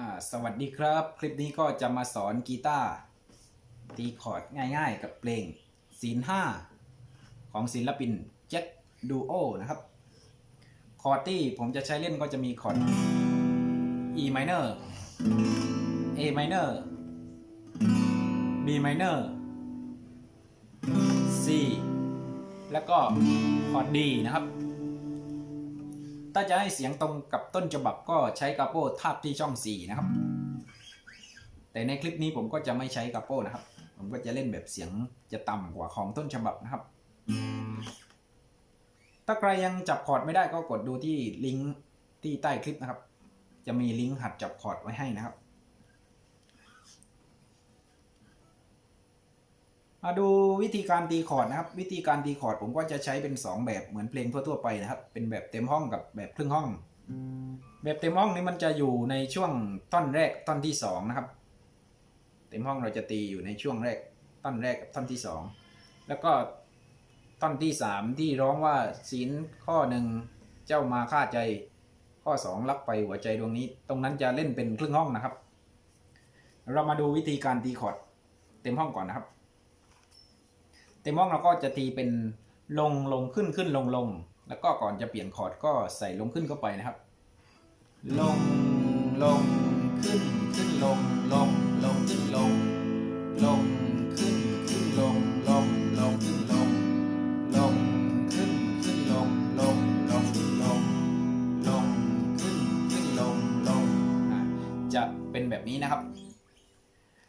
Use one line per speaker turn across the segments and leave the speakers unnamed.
อ่าสวัสดีครับ คลิปนี้ก็จะมาสอนกีตาร์ตีคอร์ดง่ายๆ กับเพลงศีลห้าของศิลปินเจ็ตดูโอนะครับคอร์ดที่ผมจะใช้เล่นก็จะมีคอร์ด E minor A minor B minor C แล้วก็คอร์ด D นะครับ ถ้าจะให้เสียงตรงกับต้นฉบับก็ใช้กาโป้ทาบที่ช่อง 4 นะครับ แต่ในคลิปนี้ผมก็จะไม่ใช้กาโป้นะครับ ผมก็จะเล่นแบบเสียงจะต่ำกว่าของต้นฉบับนะครับ ถ้าใครยังจับคอร์ดไม่ได้ก็กดดูที่ลิงก์ที่ใต้คลิปนะครับ จะมีลิงก์หัดจับคอร์ดไว้ให้นะครับ มาดูวิธีการตีคอร์ดนะครับ วิธีการตีคอร์ดผมก็จะใช้เป็น 2 แบบเหมือนเพลงทั่วๆไปนะครับ เป็นแบบเต็มห้องกับแบบครึ่งห้อง แบบเต็มห้องนี้มันจะอยู่ในช่วงท่อนแรกท่อนที่สองนะครับ เต็มห้องเราจะตีอยู่ในช่วงแรกท่อนแรกกับท่อนที่สองแล้วก็ท่อนที่สามที่ร้องว่าศีลข้อหนึ่งเจ้ามาฆ่าใจ ข้อสองรับไปหัวใจดวงนี้ ตรงนั้นจะเล่นเป็นครึ่งห้องนะครับ เรามาดูวิธีการตีคอร์ดเต็มห้องก่อนนะครับ เต็มห้องเราก็จะตีเป็นลงลงขึ้นขึ้นลงลงแล้วก็ก่อนจะเปลี่ยนคอร์ดก็ใส่ลงขึ้นเข้าไปนะครับ ลงลงขึ้นขึ้นลงลงลงขึ้นลงลงขึ้นขึ้นลงลงลงขึ้นลงลงขึ้นขึ้นลงลงลงขึ้นลงลงขึ้นขึ้นลงลงจะเป็นแบบนี้นะครับ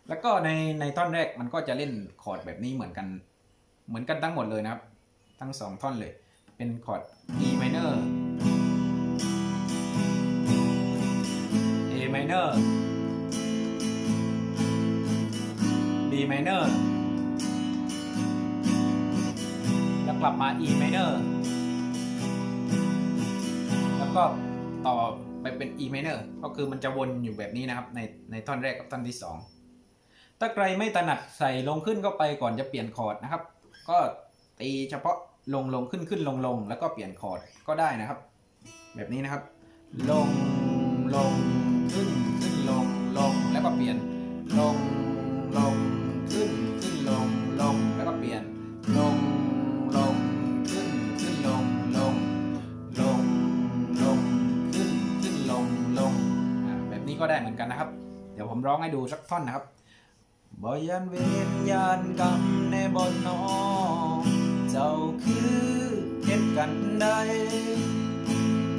แล้วก็ในในท่อนแรกมันก็จะเล่นคอร์ดแบบนี้เหมือนกัน เหมือนกันทั้งหมดเลยนะครับ ทั้งสองท่อนเลย เป็นคอร์ด E minor A minor B minor แล้วกลับมา E minor แล้วก็ต่อไปเป็น E minor ก็คือมันจะวนอยู่แบบนี้นะครับ ในในท่อนแรกกับท่อนที่สองถ้าใครไม่ถนัดใส่ลงขึ้นเข้าไปก่อนจะเปลี่ยนคอร์ดนะครับ ก็ตีเฉพาะลงลงขึ้นขึ้นลงลงแล้วก็เปลี่ยนคอร์ดก็ได้นะครับ แบบนี้นะครับ ลงลงขึ้นขึ้นลงลงแล้วก็เปลี่ยนลงลงขึ้นขึ้นลงลงแล้วก็เปลี่ยนลงลงขึ้นขึ้นลงลงลงลงขึ้นขึ้นลงลงแบบนี้ก็ได้เหมือนกันนะครับ เดี๋ยวผมร้องให้ดูสักท่อนนะครับ บ่ยันเวียนยานกรรมในบนนอเจ้าคือเฮ็ดกันได้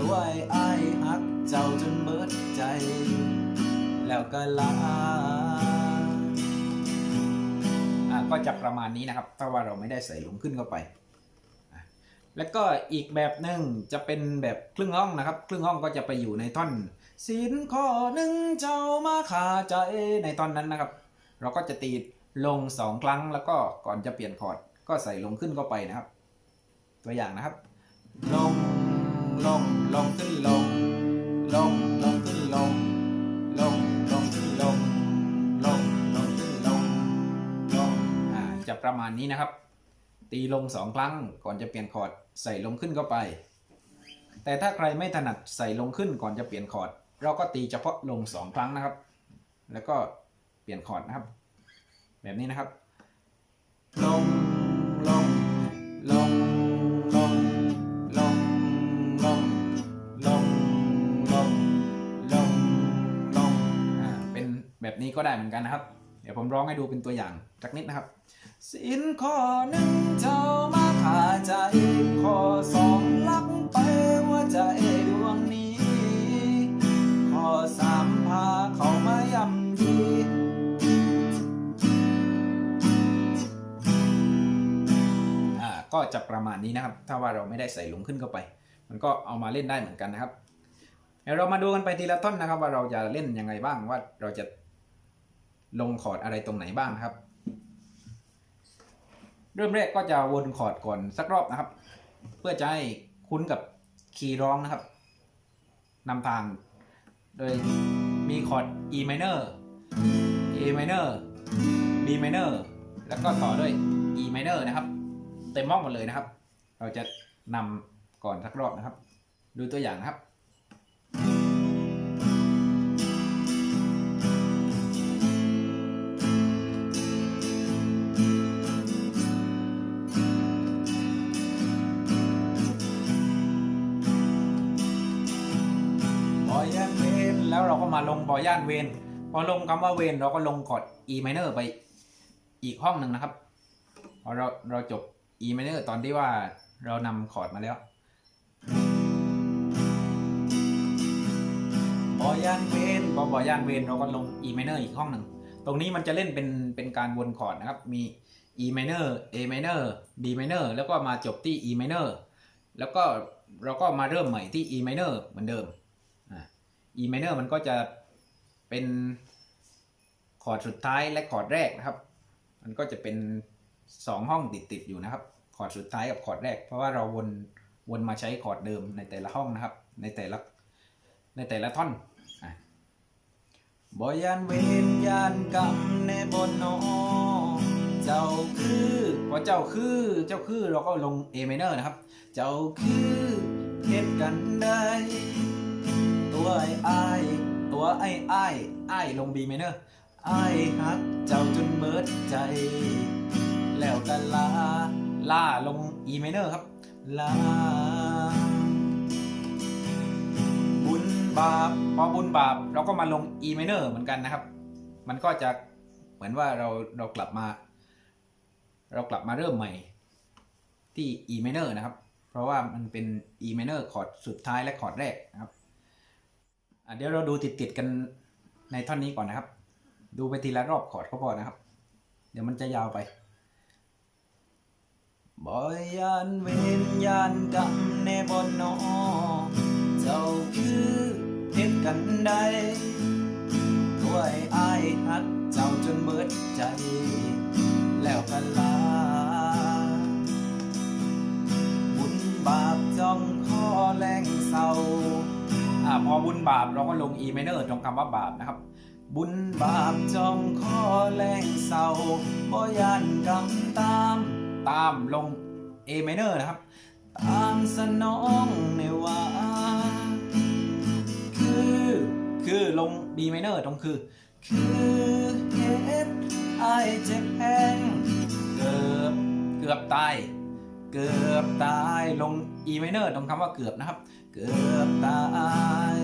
ตัวไอ้อายหักเจ้าจนเบิดใจ แล้วก็ลาอะก็จะประมาณนี้นะครับ ถ้าว่าเราไม่ได้ใส่ลงขึ้นเข้าไป แล้วก็อีกแบบหนึ่งจะเป็นแบบครึ่งห้องนะครับ ครึ่งห้องก็จะไปอยู่ในท่อนศีลข้อหนึ่งเจ้ามาขาใจในตอนนั้นนะครับ เราก็จะตีลงสองครั้งแล้วก็ก่อนจะเปลี่ยนคอร์ดก็ใส่ลงขึ้นเข้าไปนะครับ ตัวอย่างนะครับ ลงลงลงขึ้นลง ลงลงขึ้นลง ลงลงขึ้นลง ลงลงขึ้นลงลงอ่าจะประมาณนี้นะครับ ตีลงสองครั้งก่อนจะเปลี่ยนคอร์ดใส่ลงขึ้นเข้าไป แต่ถ้าใครไม่ถนัดใส่ลงขึ้นก่อนจะเปลี่ยนคอร์ดเราก็ตีเฉพาะลงสองครั้งนะครับ แล้วก็ เปลี่ยนคอร์ดนะครับ แบบนี้นะครับ ลง ลง ลง ลง ลง ลง ลง ลง ลง ลง อ่า เป็นแบบนี้ก็ได้เหมือนกันนะครับ เดี๋ยวผมร้องให้ดูเป็นตัวอย่างสักนิดนะครับ สินข้อหนึ่งเจ้ามาขาใจข้อสองลักไปหัว่าใจดวงนี้ ข้อสามพาเขามายำ ก็จะประมาณนี้นะครับ ถ้าว่าเราไม่ได้ใส่หลงขึ้นเข้าไป มันก็เอามาเล่นได้เหมือนกันนะครับเดี๋ยวเรามาดูกันไปทีละท่อนนะครับ ว่าเราจะเล่นยังไงบ้างว่าเราจะลงคอร์ดอะไรตรงไหนบ้างครับ เริ่มแรกก็จะวนคอร์ดก่อนสักรอบนะครับ เพื่อจะให้คุ้นกับคีย์ร้องนะครับนำทาง โดยมีคอร์ด E minor A minor B minor แล้วก็ต่อด้วย E minor นะครับ เต็มม้อหมดเลยนะครับ เราจะนำก่อนสักรอบนะครับ ดูตัวอย่างนะครับแล้วเราก็มาลงบอย่านเวนพอลงคำว่าเวนเราก็ลงกอด e minor ไปอีกห้องหนึ่งนะครับพอเราเราจบ E minor ตอนที่ว่าเรานำคอร์ดมาแล้วบอย่านเวนพอบอย่านเวนเราก็ลง E minor อีกห้องหนึ่ง ตรงนี้มันจะเล่นเป็นเป็นการวนคอร์ดนะครับ มี E minor A minor B minor แล้วก็มาจบที่ E minor แล้วก็เราก็มาเริ่มใหม่ที่ E minor เหมือนเดิมอ่า E minor มันก็จะเป็นคอร์ดสุดท้ายและคอร์ดแรกนะครับ มันก็จะเป็น สองห้องติดติดอยู่นะครับ คอร์ดสุดท้ายกับคอร์ดแรก เพราะว่าเราวนวนมาใช้คอร์ดเดิมในแต่ละห้องนะครับ ในแต่ละในแต่ละท่อนอะบอยานเวนยานกรรมในบนนอเจ้าคือพอเจ้าคือเจ้าคือเราก็ลง A minor นะครับ เจ้าคือเฮ็ดกันได้ตัวไอ้ไอ้ตัวไอ้ไอ้ายอ้ลง B minor ไอ้ฮักเจ้าจนเมิดใจ แล้วกันลาลาลง E minor ครับลาบุญบาปพอบุญบาปเราก็มาลง E minor เหมือนกันนะครับ มันก็จะเหมือนว่าเราเรากลับมา เรากลับมาเริ่มใหม่ที่ E minor นะครับ เพราะว่ามันเป็น E minor คอร์ดสุดท้ายและคอร์ดแรกนะครับเดี๋ยวเราดูติดติดๆกันในท่อนนี้ก่อนนะครับ ดูไปทีละรอบคอร์ดก็พอนะครับ เดี๋ยวมันจะยาวไป บอยยานเวนยานกำในบนนอเจ้าคือเฮ็ดกันได้ด้วยอายฮักเจ้าจนเบิดใจ แล้วกันลา บุญบาปจ้องข้อแรงเศร้าอ่าพอบุญบาปเราก็ลง E minor ตรงคำว่าบาปนะครับ บุญบาปจ้องข้อแรงเศร้าบ่ยานกำตาม ตามลง A minor นะครับ ตามสนองในว่าคือ คือลง B minor ตรงคือ คือเฮ็ดไอายเจ็บแห้งเกือบเกือบตายเกือบตายลง E minor ตรงคำว่าเกือบนะครับ เกือบตาย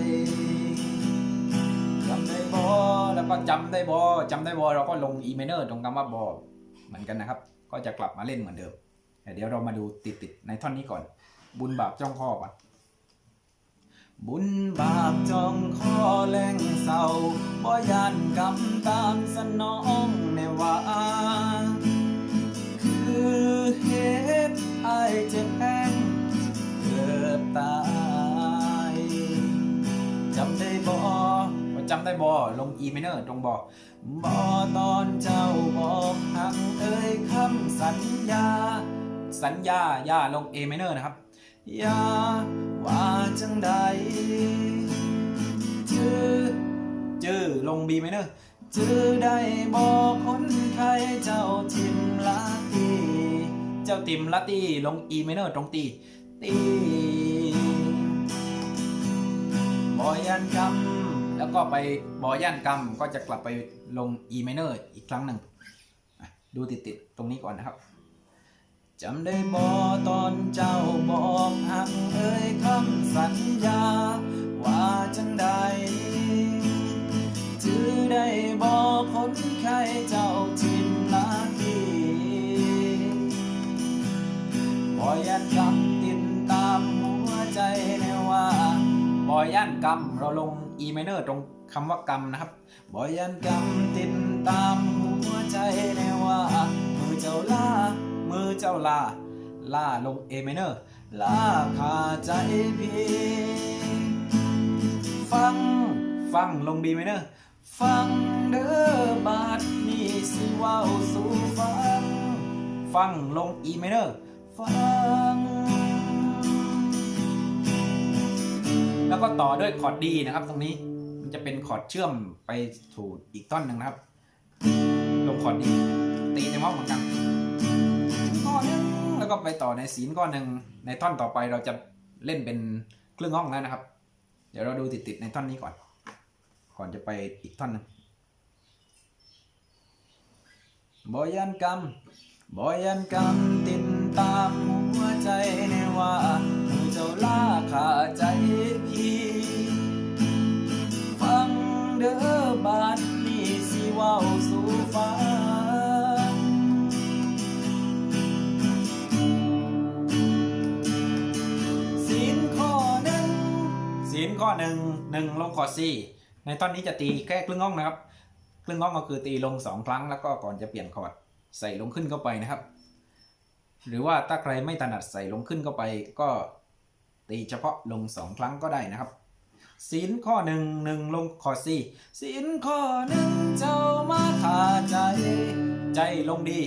จำได้บอแล้วก็จำได้บอจำได้บอเราก็ลง E minor ตรงคำว่าบอเหมือนกันนะครับ ก็จะกลับมาเล่นเหมือนเดิมเดี๋ยวเรามาดูติดๆในท่อนนี้ก่อน บุญบาปจ้องข้อก่อนบุญบาปจ้องข้อแรงเศร้าบ่ยานกำตามสนองในว่า ได้บ่ลง E minor ตรงบ่บ่ตอนเจ้าบอกหักเอ่ยคำสัญญา สัญญาย่าลง A minor นะครับอย่าว่าจังใดจื้อจื้อลง B minor จื้อได้บอกคนไข้เจ้าทิมลาตีเจ้าติมลาตีลง E minor ตรงตีตีบอยันกรรม แล้วก็ไปบอยันกรรมก็จะกลับไปลง E minor อีกครั้งหนึ่ง ดูติดๆตรงนี้ก่อนนะครับจำได้บอตอนเจ้าบอกหักเอ่ยคำสัญญา ว่าจังใดจื้อได้บอกคนไข้เจ้าทิมลาทีบอยันกำติดตามหัวใจในว่าบอยันกำเราลง E minor ตรงคำว่ากำนะครับบอยันกำติดตามหัวใจในว่า มือเจ้าลามือเจ้าลาลาลง A minor ลาขาใจพี่ฟัง ฟังลง B minor ฟังเด้อบาดนี้สิว้าสู่ฟัง ฟังลง E minor ฟัง แล้วก็ต่อด้วยคอร์ดดีนะครับ ตรงนี้มันจะเป็นคอร์ดเชื่อมไปสู่อีกต้นหนึ่งนะครับลงคอร์ดดีตีในม็อบเหมือนกันก้อนหนึงแล้วก็ไปต่อในศีลก้อนหนึ่งในท่อนต่อไปเราจะเล่นเป็นครึ่งห้องแล้วนะครับ เดี๋ยวเราดูติดๆในท่อนนี้ก่อน ก่อนจะไปอีกท่อนหนึงบอยันกรรมบอยันกรรมติดตามหัวใจในว่า จ้าลาขาใจพี่ ฟังบาดนี้สิเว้าสู่ฟังศีลข้อหนึ่งศีลข้อหนึ่งหนึ่งลงคอร์ดซีในตอนนี้จะตีแค่ครึ่งห้องนะครับ ครึ่งห้องก็คือตีลงสองครั้งแล้วก็ก่อนจะเปลี่ยนคอร์ดใส่ลงขึ้นเข้าไปนะครับ หรือว่าถ้าใครไม่ถนัดใส่ลงขึ้นเข้าไปก็ ตีเฉพาะลงสองครั้งก็ได้นะครับศีลข้อหนึ่งหนึ่งลงคอร์ดซีศีลข้อหนึ่งเจ้ามาขาใจ ใจลงดี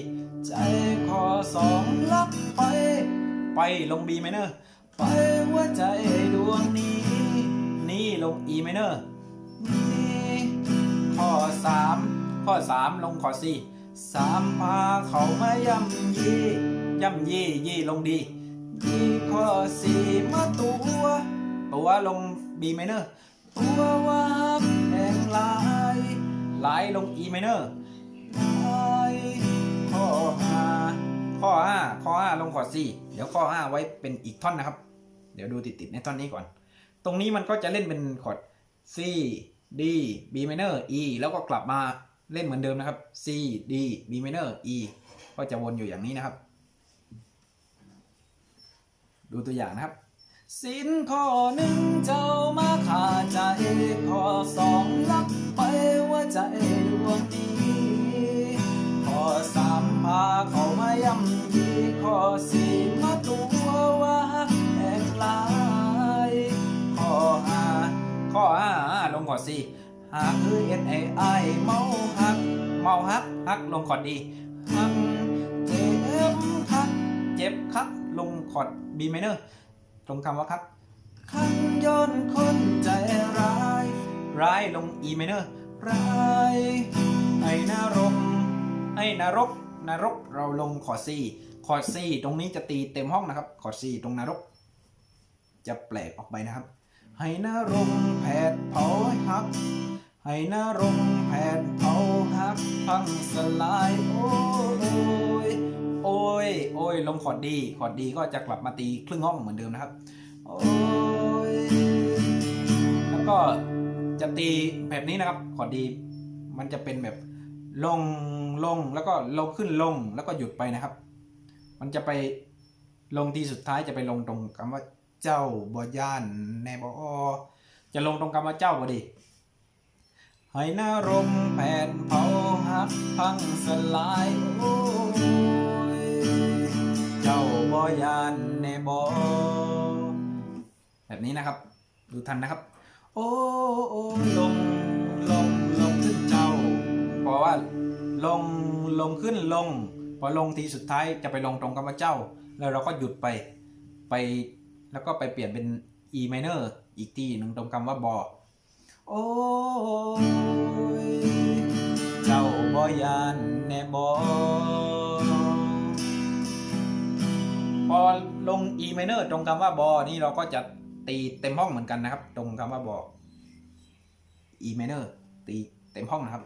ใจข้อสองลับไป ไปลงบีไมเนอร์ไปหัวใจดวงนี้ นี่ลง E minor นี่ข้อสามข้อสามลงคอร์ด C สามพาเขามาย่ำยี่ย่ำยี่ยี่ลงดี ยีข้อสี่มาตัวตัวลง B minor ตัวว่าแห่งลายลายลง E minor ลายข้อห้าข้อห้าข้อห้าลงคอร์ด C เดี๋ยวข้อห้าไว้เป็นอีกท่อนนะครับ เดี๋ยวดูติดๆในท่อนนี้ก่อน ตรงนี้มันก็จะเล่นเป็นคอร์ด C D B minor E แล้วก็กลับมาเล่นเหมือนเดิมนะครับ C D B minor E ก็จะวนอยู่อย่างนี้นะครับ ดูตัวอย่างนะครับสินข้อหนึ่งเจ้ามาขาดใจข้อสองลักไปว่าใจดวงนี้ข้อสามพาเขามาย่ำยีข้อสี่มาตัวว่าแห่งหลายข้อห้าข้อห้าลงคอดสี่หากคือ N A I เมาหัก เมาฮักฮักลงคอดีหักเจ็บคักเจ็บคัก คอร์ด B minor ตรงคำว่าคักคันย้อนคนใจร้ายร้ายลง E minor ร้ายไอ้นรกไอ้นรกนรกเราลงคอร์ดซีคอร์ดซีตรงนี้จะตีเต็มห้องนะครับคอร์ดซีตรงนรก จะแปลกออกไปนะครับให้นรกแผดเผาหักให้นรกแผดเผาหักพังสลายโอ้ ยโอ้ยโอ้ย ลงคอร์ดดี คอร์ดดีก็จะกลับมาตีครึ่งห้องเหมือนเดิมนะครับ โอ้ย แล้วก็จะตีแบบนี้นะครับ คอร์ดดี มันจะเป็นแบบลงลงแล้วก็ลงขึ้นลงแล้วก็หยุดไปนะครับ มันจะไปลงที่สุดท้ายจะไปลงตรงคำว่าเจ้าบอย่านแนบอจะลงตรงคำว่าเจ้าพอดีให้นารมแผ่นเผาหักพังสลายโอ้ บอยานแนบอแบบนี้นะครับ ดูทันนะครับ โอ้โอ้ลงลงลงขึ้นเจ้าเพราะว่าลงลงขึ้นลงพอลงทีสุดท้ายจะไปลงตรงคำว่าเจ้า แล้วเราก็หยุดไปไปแล้วก็ไปเปลี่ยนเป็น E minor อีกทีหนึ่งตรงคำว่าบอโอ้ยเจ้าบอยานแนบอ พอลง E minor ตรงคำว่าบอนี่เราก็จะตีเต็มห้องเหมือนกันนะครับ ตรงคำว่าบอ E minor ตีเต็มห้องนะครับ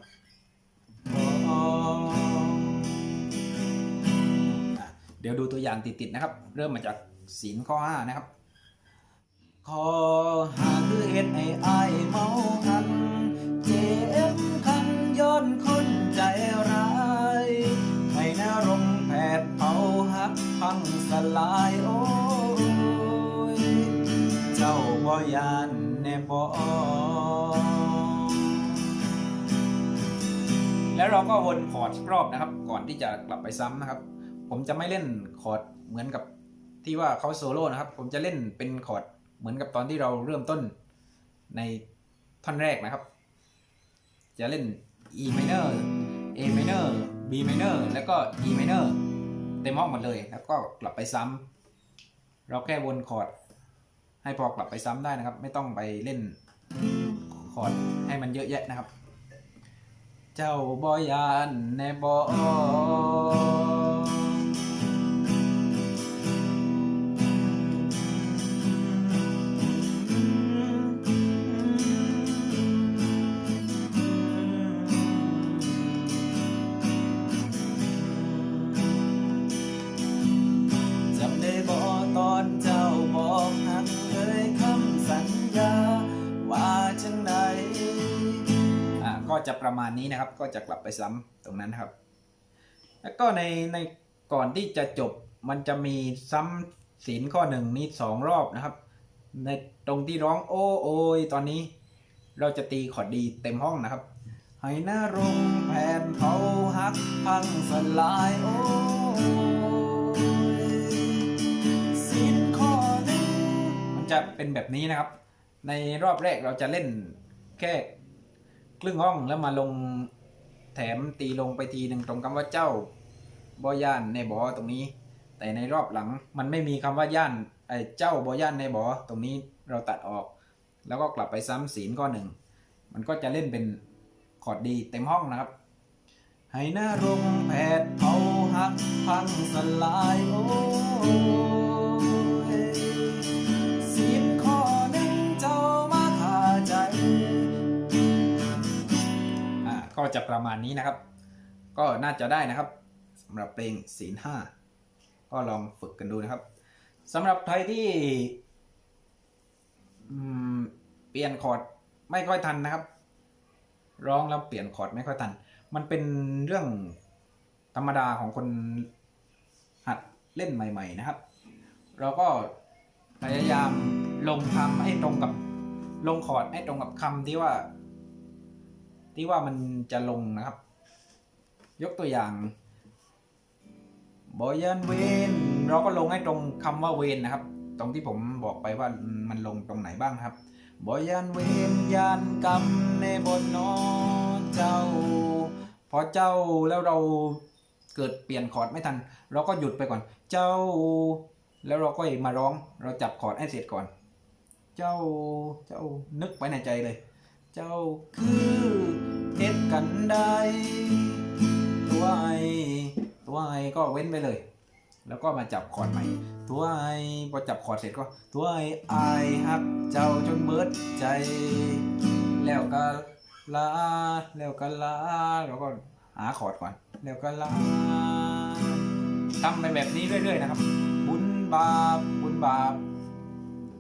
เดี๋ยวดูตัวอย่างติดๆนะครับ เริ่มมาจากศีลข้อ 5 นะครับขอหาคือเหตุให้อายเมาหัน เจ็บคันย้อนคนใจร้ายให้นารม พังสลายโอ้ย เจ้าบ่ยานแน่บ่แล้วเราก็วนคอร์ดรอบนะครับ ก่อนที่จะกลับไปซ้ำนะครับ ผมจะไม่เล่นคอร์ดเหมือนกับที่ว่าเขาโซโล่นะครับ ผมจะเล่นเป็นคอร์ดเหมือนกับตอนที่เราเริ่มต้นในท่อนแรกนะครับ จะเล่น E minor A minor B minor แล้วก็ E minor เต็มห้องหมดเลย แล้วก็กลับไปซ้ำเราแค่วนคอร์ดให้พอกลับไปซ้ำได้นะครับ ไม่ต้องไปเล่นคอร์ดให้มันเยอะแยะนะครับ เจ้าบอยานแนบอ จะประมาณนี้นะครับ ก็จะกลับไปซ้ำตรงนั้นครับ แล้วก็ในในก่อนที่จะจบมันจะมีซ้ำศีลข้อหนึ่งนี้สองรอบนะครับ ในตรงที่ร้องโอ้โอยตอนนี้ เราจะตีขอดดีเต็มห้องนะครับให้หน้ารงแผ่นเผาหักพังสลายโอ้ยศีลข้อหนึ่งมันจะเป็นแบบนี้นะครับ ในรอบแรกเราจะเล่นแค่ ครึ่งห้องแล้วมาลงแถมตีลงไปทีหนึ่งตรงคำว่าเจ้าบอย่านในบอตรงนี้ แต่ในรอบหลังมันไม่มีคำว่าย่านไอ้เจ้าบอย่านในบอตรงนี้เราตัดออก แล้วก็กลับไปซ้ำศีลข้อหนึ่งมันก็จะเล่นเป็นคอร์ดดีเต็มห้องนะครับให้หน้ารงแผดเผาหักพังสลายโอ้ จะประมาณนี้นะครับ ก็น่าจะได้นะครับสำหรับเพลงศีลห้าก็ลองฝึกกันดูนะครับสำหรับใครที่เปลี่ยนคอร์ดไม่ค่อยทันนะครับ ร้องแล้วเปลี่ยนคอร์ดไม่ค่อยทัน มันเป็นเรื่องธรรมดาของคนหัดเล่นใหม่ ๆ นะครับ เราก็พยายามลงคำให้ตรงกับลงคอร์ดให้ตรงกับคำที่ว่า ที่ว่ามันจะลงนะครับ ยกตัวอย่างบอยันเวนเราก็ลงให้ตรงคำว่าเวนนะครับ ตรงที่ผมบอกไปว่ามันลงตรงไหนบ้างครับบอยันเวนยานกรรมในบนนอเจ้า พอเจ้าแล้วเราเกิดเปลี่ยนคอร์ดไม่ทัน เราก็หยุดไปก่อน เจ้า แล้วเราก็มาร้อง เราจับคอร์ดให้เสร็จก่อน เจ้าเจ้านึกไปในใจเลย เจ้าคือ เฮ็ดกันได้ ตัวไอตัวไอก็เว้นไปเลย แล้วก็มาจับคอร์ดใหม่ ตัวไอพอจับคอร์ดเสร็จก็ ตัวไอไอฮักเจ้าจนเบิดใจ แล้วก็ลาแล้วก็ลาแล้วก็หาคอร์ดก่อน แล้วก็ลาทำไปแบบนี้เรื่อยๆนะครับ บุญบาปบุญบาป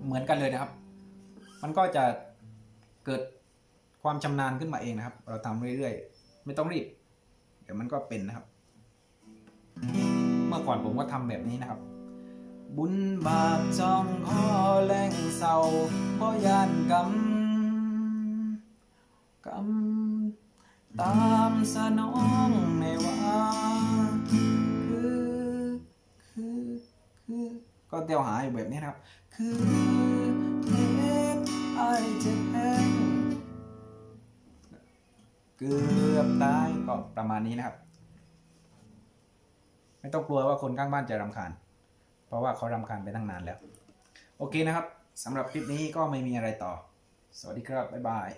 เหมือนกันเลยนะครับ มันก็จะเกิด ความชำนาญขึ้นมาเองนะครับ เราทำเรื่อยๆ ไม่ต้องรีบ เดี๋ยวมันก็เป็นนะครับ เมื่อก่อนผมก็ทำแบบนี้นะครับ บุญบาปจองขอแรงเศร้าเพราะยานกรรมกรรมตามสนองในว่าคือคือคือก็เตียวหาอยู่แบบนี้นะครับ คือเฮ็ดไอเจ็บแห้ เกือบตายก็ประมาณนี้นะครับ ไม่ต้องกลัวว่าคนข้างบ้านจะรำคาญ เพราะว่าเขารำคาญไปตั้งนานแล้ว โอเคนะครับสำหรับคลิปนี้ก็ไม่มีอะไรต่อ สวัสดีครับ บ๊ายบาย